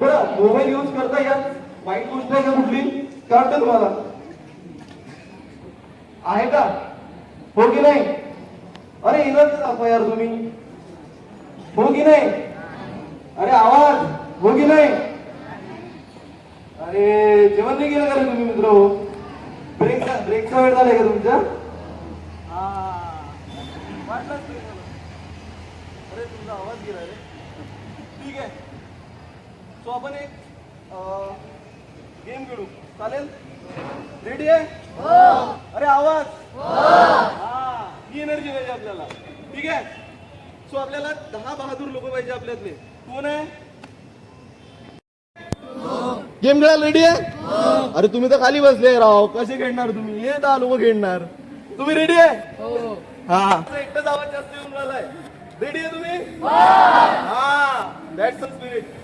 तर mobile use करता येत वाईट गोष्ट नाही का कुठली? काय वाटतं तुम्हाला? आहे का? हो की नाही? अरे इनर दाखवा यार तुम्ही. हो की नाही? अरे आवाज. हो की नाही? अरे जेवण नाही केलं का रे तुम्ही मित्र? ब्रेकचा ब्रेकचा वेळ झालाय का तुमचा? वाटलंच अरे तुमचा आवाज गेला रे. ठीक आहे. सो आपण एक गेम खेळू. चालेल? रेडी आहे? अरे आवाज? हा. ही एनर्जी पाहिजे आपल्याला. ठीक आहे? सो आपल्याला दहा बहादूर लोक पाहिजे आपल्यातले. कोण आहे? गेम खेळायला रेडी आहे? अरे तुम्ही तर खाली बसले राव. कसे खेळणार तुम्ही? हे दहा लोक खेळणार. तुम्ही रेडी आहे? हा. एकटाच आवाज जास्त येऊन राहिलाय. रेडी आहे तुम्ही? हा. दॅट्स द स्पिरिट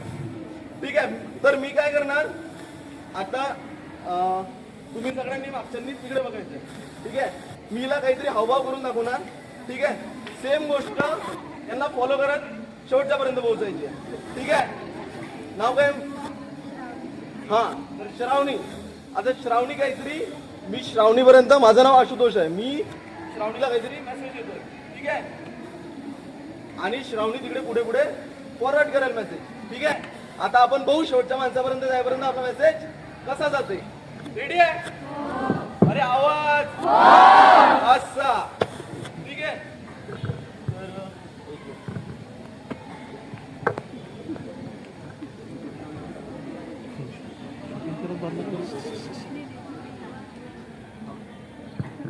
ठीक आहे. तर मी काय करणार? आता तुम्ही सगळ्यांनी मागच्यांनी तिकडे बघायचं ठीक आहे? मीला काहीतरी हावभाव करून दाखवणार. ठीक आहे? सेम गोष्ट यांना फॉलो करत शेवटच्या पर्यंत पोहोचायची आहे. ठीक आहे? नाव काय? हा तर श्रावणी. आता श्रावणी काहीतरी मी श्रावणी पर्यंत माझं नाव आशुतोष आहे. मी श्रावणीला काहीतरी मेसेज येतोय. ठीक आहे? आणि श्रावणी तिकडे पुढे पुढे फॉरवर्ड करेल मेसेज ठीक आहे? आता आपण बहु शेवटच्या माणसापर्यंत जायपर्यंत आपला मेसेज कसा जाते रेडी आहे? अरे आवाज. असा. ठीक आहे.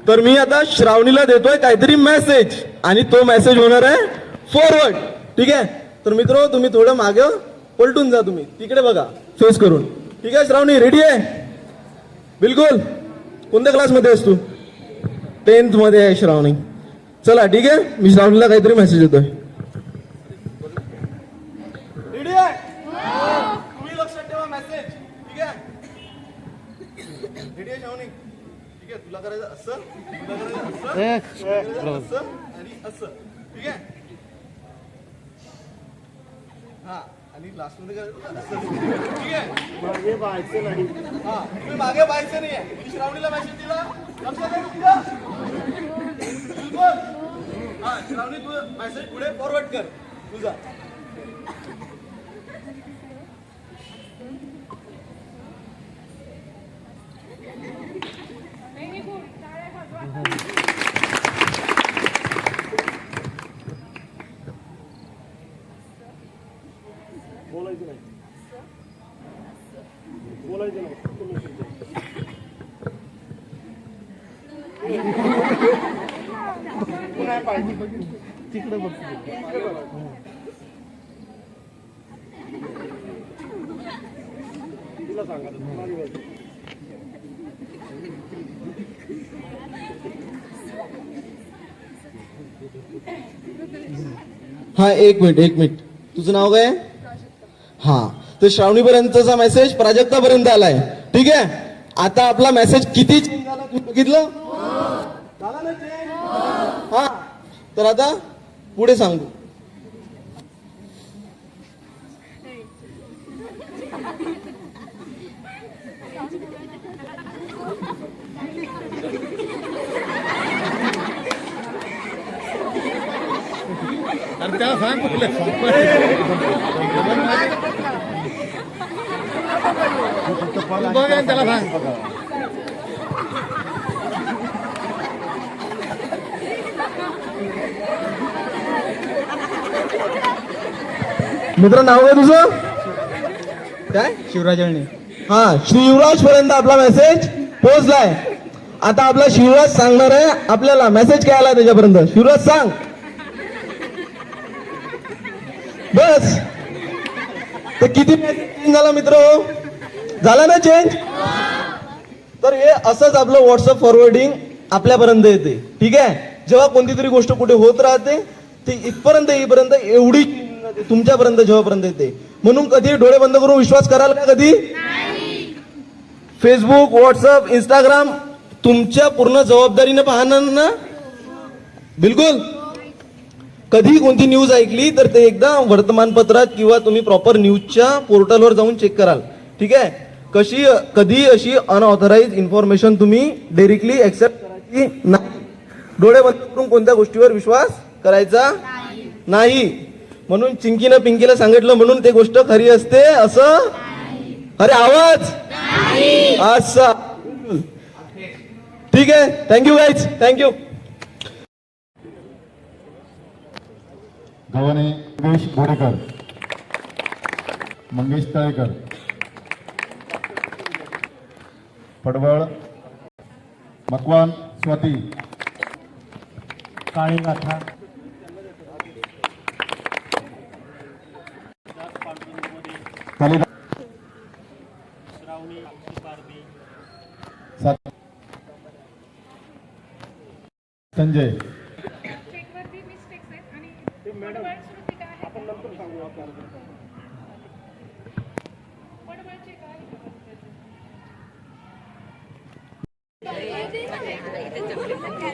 तर, तर मी आता श्रावणीला देतोय काहीतरी मेसेज आणि तो मेसेज होणार आहे फॉरवर्ड ठीक आहे? तर मित्र तुम्ही थोडं मागे पलटून जा तुम्ही. तिकडे बघा. फेस करून. ठीक आहे श्रावणी रेडी आहे? बिलकुल. कोणत्या क्लासमध्ये आहेस तू? टेन्थमध्ये आहे श्रावणी. चला ठीक आहे? मी श्रावणीला काहीतरी मेसेज देतोय. रेडी आहे? तुम्ही लक्षात ठेवा मेसेज ठीक आहे? रेडी आहे श्रावणी? ठीक आहे तुला करायचं असं तुला करायचं असं तुला करायचं असं आणि असं. ठीक आहे? हा. आणि लास्टमध्ये करायचं असं ठीक आहे. मागे पाहायचं नाही. हा तुम्ही मागे पाहायचं नाहीये. मी श्रावणीला मेसेज दिला. लक्षात आहे बिलकुल. हा श्रावणी तू मेसेज पुढे फॉरवर्ड कर. तुझा बोलायचं नाही बोलायचं नाही फक्त message द्या. नाही पाहिजे तिकडे बघ तिला सांगा हा एक मिनिट एक मिनिट. तुझं नाव काय हा. तर श्रावणीपर्यंतचा मेसेज प्राजक्तापर्यंत आलाय. ठीक आहे? आता आपला मेसेज किती बघितलं? हा. तर आता पुढे सांगू. अरे सांग त्याला सांग मित्र नाव काय तुझं? काय? शिवराज हा शिवराज पर्यंत आपला मेसेज पोहोचलाय. आता आपला शिवराज सांगणार आहे आपल्याला मेसेज काय आला त्याच्यापर्यंत? शिवराज सांग. बस. तर किती मेसेज झाला मित्र झाला ना चेंज तर हे असंच आपलं व्हॉट्सअप फॉरवर्डिंग आपल्यापर्यंत येते. ठीक आहे? जेव्हा कोणती तरी गोष्ट कुठे होत राहते ती इथपर्यंत येईपर्यंत एवढी तुमच्यापर्यंत जेव्हापर्यंत येते. म्हणून कधी डोळे बंद करून विश्वास कराल का कधी? फेसबुक व्हॉट्सअप इंस्टाग्राम तुमच्या पूर्ण जबाबदारीने पाहणार ना? बिलकुल. कधी कोणती न्यूज ऐकली तर ते एकदा वर्तमानपत्रात किंवा तुम्ही प्रॉपर न्यूजच्या पोर्टलवर जाऊन चेक कराल. ठीक आहे? कशी कधी अशी अनऑथराईज इन्फॉर्मेशन तुम्ही डायरेक्टली एक्सेप्ट करायची नाही? डोळे बंद करून कोणत्या गोष्टीवर विश्वास करायचा? नाही. म्हणून चिंकीनं पिंकीला सांगितलं म्हणून ते गोष्ट खरी असते असं? अरे आवाज? असा. ठीक आहे. Thank you guys thank you Gavhane Mangesh Bodekar Mangesh Talekar. Padwal Makwan Swati. काळी गाथा कालिदास सात- संजय. काय